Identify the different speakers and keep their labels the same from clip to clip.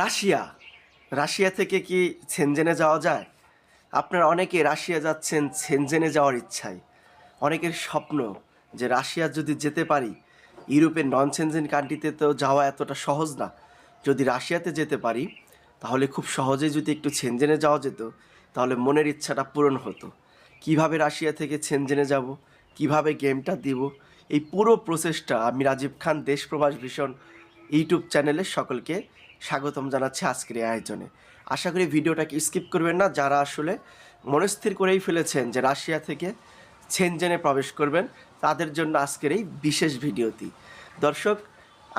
Speaker 1: Russia. Russia থেকে কি সেনজেনে যাওয়া যায়? আপনারা অনেকে রাশিয়া যাচ্ছেন সেনজেনে যাওয়ার ইচ্ছায়। অনেকের স্বপ্ন যে রাশিয়া যদি যেতে পারি, ইউরোপের নন সেনজেন কান্ট্রিতে তো যাওয়া এতটা সহজ না। যদি রাশিয়াতে যেতে পারি, তাহলে খুব সহজেই যদি একটু ছেনজেনে যাওয়া যেত, তাহলে মনের ইচ্ছাটা পূরণ হতো। কীভাবে রাশিয়া থেকে ছেনজেনে যাব? কীভাবে গেমটা দিব? এই পুরো প্রসেসটা আমি রাজীব খান, দেশ প্রবাস ভীষণ ইউটিউব চ্যানেলে সকলকে স্বাগতম জানাচ্ছি আজকের এই আয়োজনে। আশা করি ভিডিওটাকে স্কিপ করবেন না, যারা আসলে মনস্থির করেই ফেলেছেন যে রাশিয়া থেকে সেনজেনে প্রবেশ করবেন, তাদের জন্য আজকের এই বিশেষ ভিডিওটি। দর্শক,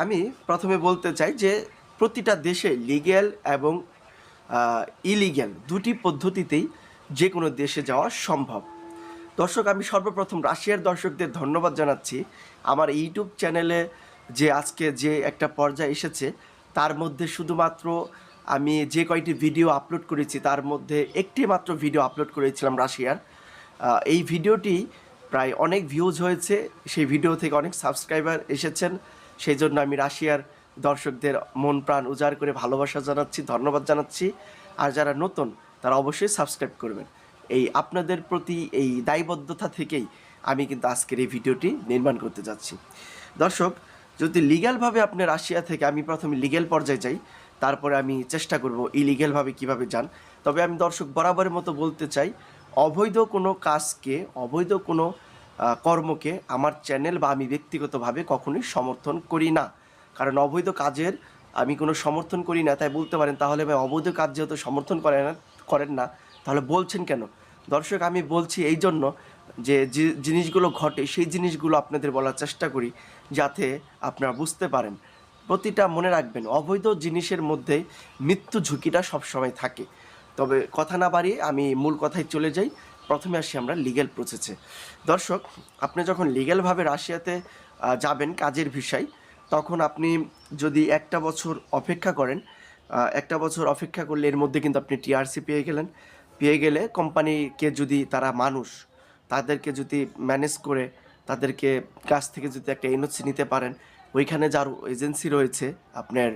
Speaker 1: আমি প্রথমে বলতে চাই যে প্রতিটা দেশে লিগ্যাল এবং ইলিগ্যাল দুটি পদ্ধতিতেই যে কোনো দেশে যাওয়া সম্ভব। দর্শক, আমি সর্বপ্রথম রাশিয়ার দর্শকদের ধন্যবাদ জানাচ্ছি। আমার ইউটিউব চ্যানেলে যে আজকে যে একটা পর্যায়ে এসেছে তার মধ্যে শুধুমাত্র আমি যে কয়টি ভিডিও আপলোড করেছি, তার মধ্যে একটি মাত্র ভিডিও আপলোড করেছিলাম রাশিয়ার। এই ভিডিওটি প্রায় অনেক ভিউজ হয়েছে, সেই ভিডিও থেকে অনেক সাবস্ক্রাইবার এসেছেন। সেই জন্য আমি রাশিয়ার দর্শকদের মন প্রাণ উজাড় করে ভালোবাসা জানাচ্ছি, ধন্যবাদ জানাচ্ছি। আর যারা নতুন, তারা অবশ্যই সাবস্ক্রাইব করবেন। এই আপনাদের প্রতি এই দায়বদ্ধতা থেকেই আমি কিন্তু আজকের এই ভিডিওটি নির্মাণ করতে যাচ্ছি। দর্শক যদি লিগ্যালভাবে আপনি রাশিয়া থেকে, আমি প্রথমে লিগ্যাল পর্যায়ে যাই, তারপরে আমি চেষ্টা করব ইলিগ্যালভাবে কীভাবে যান। তবে আমি দর্শক বরাবরের মতো বলতে চাই, অবৈধ কোনো কাজকে, অবৈধ কোনো কর্মকে আমার চ্যানেল বা আমি ব্যক্তিগতভাবে কখনোই সমর্থন করি না। কারণ অবৈধ কাজের আমি কোনো সমর্থন করি না, তাই বলতে পারেন, তাহলে ভাই অবৈধ কাজ যেহেতু সমর্থন করেন না করেন না, তাহলে বলছেন কেন? দর্শক, আমি বলছি এই জন্য যে জিনিসগুলো ঘটে, সেই জিনিসগুলো আপনাদের বলার চেষ্টা করি যাতে আপনারা বুঝতে পারেন। প্রতিটা মনে রাখবেন, অবৈধ জিনিসের মধ্যে মৃত্যু ঝুঁকিটা সবসময় থাকে। তবে কথা না বাড়িয়ে আমি মূল কথায় চলে যাই। প্রথমে আসি আমরা লিগ্যাল প্রসেসে দর্শক, আপনি যখন লিগ্যালভাবে রাশিয়াতে যাবেন কাজের ভিসায়, তখন আপনি যদি একটা বছর অপেক্ষা করেন একটা বছর অপেক্ষা করলে এর মধ্যে কিন্তু আপনি টিআরসি পেয়ে গেলেন। পেয়ে গেলে কোম্পানিকে যদি তারা মানুষ তাদেরকে যদি ম্যানেজ করে, তাদেরকে কাছ থেকে যদি একটা এনওসি নিতে পারেন, ওইখানে যার এজেন্সি রয়েছে, আপনার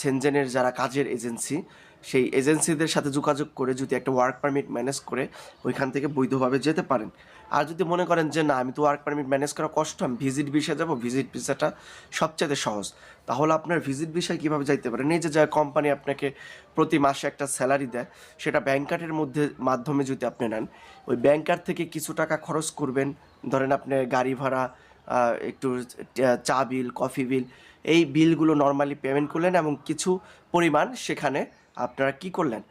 Speaker 1: সেনজেনের যারা কাজের এজেন্সি সেই এজেন্সিদের সাথে যোগাযোগ করে যদি একটা ওয়ার্ক পারমিট ম্যানেজ করে ওইখান থেকে বৈধভাবে যেতে পারেন। আর যদি মনে করেন যে, না, আমি তো ওয়ার্ক পারমিট ম্যানেজ করা কষ্ট, আমি ভিজিট ভিসা যাব ভিজিট ভিসাটা সবচেয়ে সহজ। তাহলে আপনার ভিজিট ভিসায় কীভাবে যাইতে পারেন? এই যে, যা কোম্পানি আপনাকে প্রতি মাসে একটা স্যালারি দেয়, সেটা ব্যাংক কার্ডের মধ্যে, মাধ্যমে যদি আপনি নেন, ওই ব্যাংক কার্ড থেকে কিছু টাকা খরচ করবেন, ধরেন আপনি গাড়ি ভাড়া একটু চা- চা বিল কফি বিল এই বিলগুলো নর্মালি পেমেন্ট করলেন এবং কিছু পরিমাণ সেখানে আপনারা কি করলেন?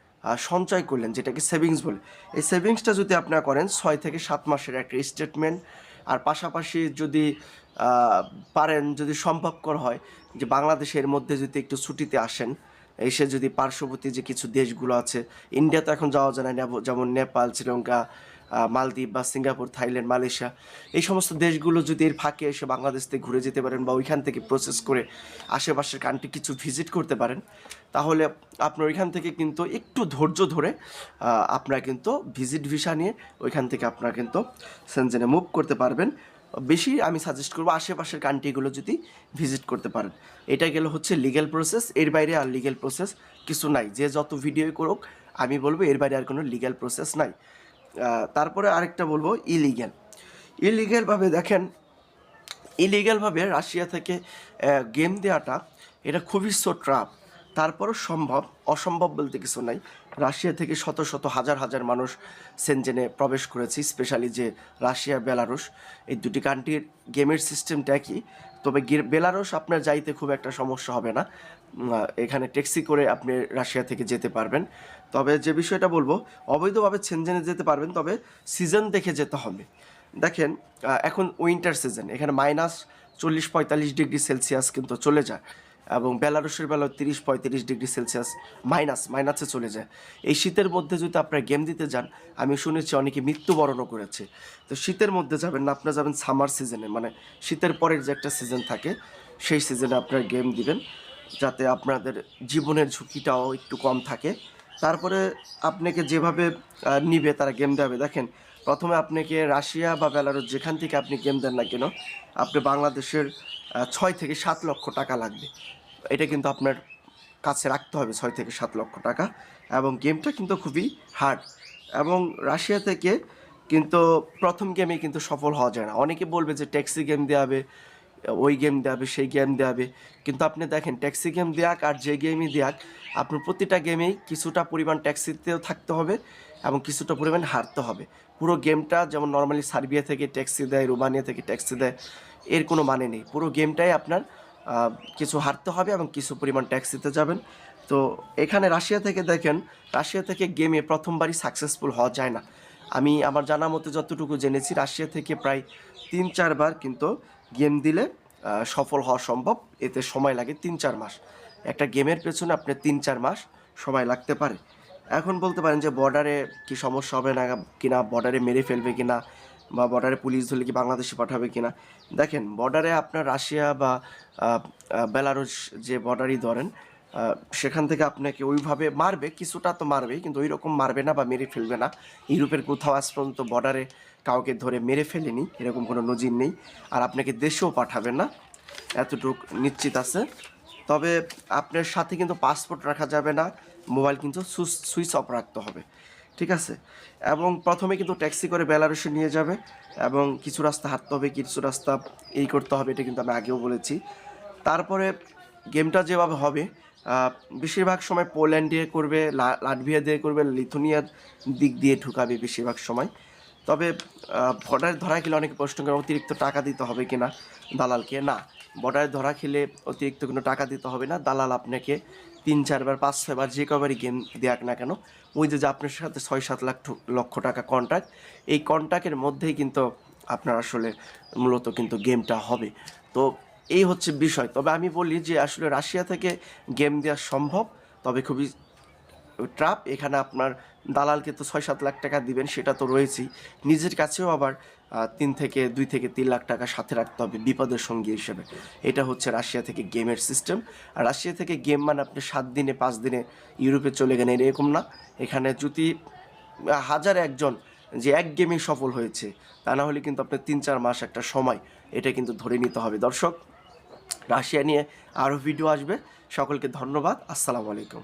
Speaker 1: সঞ্চয় করলেন, যেটাকে সেভিংস বলে। এই সেভিংসটা যদি আপনারা করেন, ছয় থেকে সাত মাসের একটা স্টেটমেন্ট আর পাশাপাশি যদি পারেন, যদি সম্ভবকর হয় যে বাংলাদেশের মধ্যে যদি একটু ছুটিতে আসেন, এসে যদি পার্শ্ববর্তী যে কিছু দেশগুলো আছে ইন্ডিয়া তো এখন যাওয়া যায় না, যেমন নেপাল, শ্রীলঙ্কা মালদ্বীপ বা সিঙ্গাপুর, থাইল্যান্ড, মালয়েশিয়া, এই সমস্ত দেশগুলো যদি এর ফাঁকে এসে বাংলাদেশ থেকে ঘুরে যেতে পারেন বা ওইখান থেকে প্রসেস করে আশেপাশের কান্ট্রি কিছু ভিজিট করতে পারেন, তাহলে আপনার ওইখান থেকে কিন্তু একটু ধৈর্য ধরে আপনারা কিন্তু ভিজিট ভিসা নিয়ে ওইখান থেকে আপনারা কিন্তু সেনজেনে মুভ করতে পারবেন। বেশি আমি সাজেস্ট করব আশেপাশের কান্ট্রিগুলো যদি ভিজিট করতে পারেন। এটা গেল হচ্ছে লিগ্যাল প্রসেস এর বাইরে আর লিগ্যাল প্রসেস কিছু নাই। যে যত ভিডিও করুক, আমি বলব এর বাইরে আর কোনো লিগ্যাল প্রসেস নাই। তারপরে আরেকটা বলব ইলিগ্যাল ইলিগ্যালভাবে দেখেন ইলিগ্যালভাবে রাশিয়া থেকে গেম দেওয়াটা এটা খুবই সো ট্রাপ তারপরও সম্ভব, অসম্ভব বলতে কিছু নাই। রাশিয়া থেকে শত শত, হাজার হাজার মানুষ সেনজেনে প্রবেশ করেছে স্পেশালি যে রাশিয়া বেলারুশ এই দুটি কান্ট্রির গেমের সিস্টেমটা একই। তবে বেলারস আপনার যাইতে খুব একটা সমস্যা হবে না। এখানে ট্যাক্সি করে আপনি রাশিয়া থেকে যেতে পারবেন। তবে যে বিষয়টা বলব, অবৈধভাবে সেনজেনে যেতে পারবেন, তবে সিজন দেখে যেতে হবে। দেখেন এখন উইন্টার সিজন এখানে মাইনাস চল্লিশ পঁয়তাল্লিশ ডিগ্রি সেলসিয়াস কিন্তু চলে যায়। এবং বেলারুশের বেলা তিরিশ পঁয়ত্রিশ ডিগ্রি সেলসিয়াস মাইনাস, মাইনাসে চলে যায়। এই শীতের মধ্যে যদি আপনারা গেম দিতে যান, আমি শুনেছি অনেকে মৃত্যুবরণও করেছে। তো শীতের মধ্যে যাবেন না, আপনারা যাবেন সামার সিজনে মানে শীতের পরের যে একটা সিজন থাকে, সেই সিজনে আপনারা গেম দিবেন, যাতে আপনাদের জীবনের ঝুঁকিটাও একটু কম থাকে। তারপরে আপনাকে যেভাবে নিবে, তারা গেম দেবে। দেখেন, প্রথমে আপনাকে রাশিয়া বা বেলারুস যেখান থেকে আপনি গেম দেন না কেন, আপনি বাংলাদেশের ছয় থেকে সাত লক্ষ টাকা লাগবে। এটা কিন্তু আপনার কাছে রাখতে হবে, ছয় থেকে সাত লক্ষ টাকা। এবং গেমটা কিন্তু খুবই হার্ড এবং রাশিয়া থেকে কিন্তু প্রথম গেমে কিন্তু সফল হওয়া যায় না। অনেকে বলবে যে ট্যাক্সি গেম দেওয়া হবে ওই গেম দেওয়া হবে সেই গেম দেওয়া হবে কিন্তু আপনি দেখেন ট্যাক্সি গেম দেয়াক আর যে গেমই দেয়াক আপনার প্রতিটা গেমেই কিছুটা পরিমাণ ট্যাক্সিতেও থাকতে হবে। এবং কিছুটা পরিমাণ হারতে হবে। পুরো গেমটা যেমন নর্মালি সার্বিয়া থেকে ট্যাক্সি দেয়, রোমানিয়া থেকে ট্যাক্সি দেয়, এর কোনো মানে নেই। পুরো গেমটাই আপনার কিছু হারতে হবে এবং কিছু পরিমাণ ট্যাক্সিতে যাবেন। তো এখানে রাশিয়া থেকে দেখেন, রাশিয়া থেকে গেমে প্রথমবারই সাকসেসফুল হওয়া যায় না। আমি আমার জানা মতে যতটুকু জেনেছি, রাশিয়া থেকে প্রায় তিন চারবার কিন্তু গেম দিলে সফল হওয়া সম্ভব। এতে সময় লাগে তিন, চার মাস। একটা গেমের পেছনে আপনার তিন, চার মাস সময় লাগতে পারে। এখন বলতে পারেন যে বর্ডারে কি সমস্যা হবে না কিনা বর্ডারে মেরে ফেলবে কিনা বা বর্ডারে পুলিশ ধরলে কি বাংলাদেশে পাঠাবে কিনা? দেখেন বর্ডারে আপনার রাশিয়া বা আহ, যে বর্ডারই ধরেন সেখান থেকে আপনাকে ওইভাবে মারবে কিছুটা তো মারবে কিন্তু ওই রকম মারবে না বা মেরে ফেলবে না। ইউরোপের কোথাও আজ পর্যন্ত বর্ডারে কাউকে ধরে মেরে ফেলেনি এরকম কোনো নজির নেই আর আপনাকে দেশেও পাঠাবে না এতটুক নিশ্চিত আছে। তবে আপনার সাথে কিন্তু পাসপোর্ট রাখা যাবে না মোবাইল কিন্তু সুইচ অফ রাখতে হবে, ঠিক আছে? এবং প্রথমে কিন্তু ট্যাক্সি করে বেলারুশে নিয়ে যাবে এবং কিছু রাস্তা হাঁটতে হবে, কিছু রাস্তা এই করতে হবে, এটা কিন্তু আমি আগেও বলেছি। তারপরে গেমটা যেভাবে হবে বেশিরভাগ সময় পোল্যান্ড দিয়ে করবে লাটভিয়া দিয়ে করবে, লিথুনিয়ার দিক দিয়ে ঢুকাবে বেশিরভাগ সময়। তবে বর্ডারে ধরা খেলে অনেকে প্রশ্ন করে, অতিরিক্ত টাকা দিতে হবে কিনা দালালকে? না, বর্ডারে ধরা খেলে অতিরিক্ত কোনো টাকা দিতে হবে না, দালাল আপনাকে তিন, চারবার, পাঁচ, ছয়বার যে কবারই গেম দেয়াক না কেন, ওই যে যে আপনার সাথে ছয়, সাত লাখ লক্ষ টাকা কন্ট্রাক্ট এই কন্ট্রাক্টের মধ্যেই কিন্তু আপনার আসলে মূলত কিন্তু গেমটা হবে। তো এই হচ্ছে বিষয়। তবে আমি বলি যে আসলে রাশিয়া থেকে গেম দেওয়া সম্ভব, তবে খুবই ট্রাপ, এখানে আপনার দালালকে তো ছয় সাত লাখ টাকা দিবেন, সেটা তো রয়েছেই। নিজের কাছেও আবার তিন থেকে, দুই থেকে তিন লাখ টাকা সাথে রাখতে হবে বিপদের সঙ্গী হিসেবে। এটা হচ্ছে রাশিয়া থেকে গেমের সিস্টেম। আর রাশিয়া থেকে গেম মানে আপনি সাত দিনে, পাঁচ দিনে ইউরোপে চলে গেলেন, এরকম না। এখানে যদি হাজার একজন যে এক গেমে সফল হয়েছে, তা না হলে কিন্তু আপনার তিন চার মাস একটা সময় এটা কিন্তু ধরে নিতে হবে। দর্শক, রাশিয়া নিয়ে আরও ভিডিও আসবে। সকলকে ধন্যবাদ। আসসালামু আলাইকুম।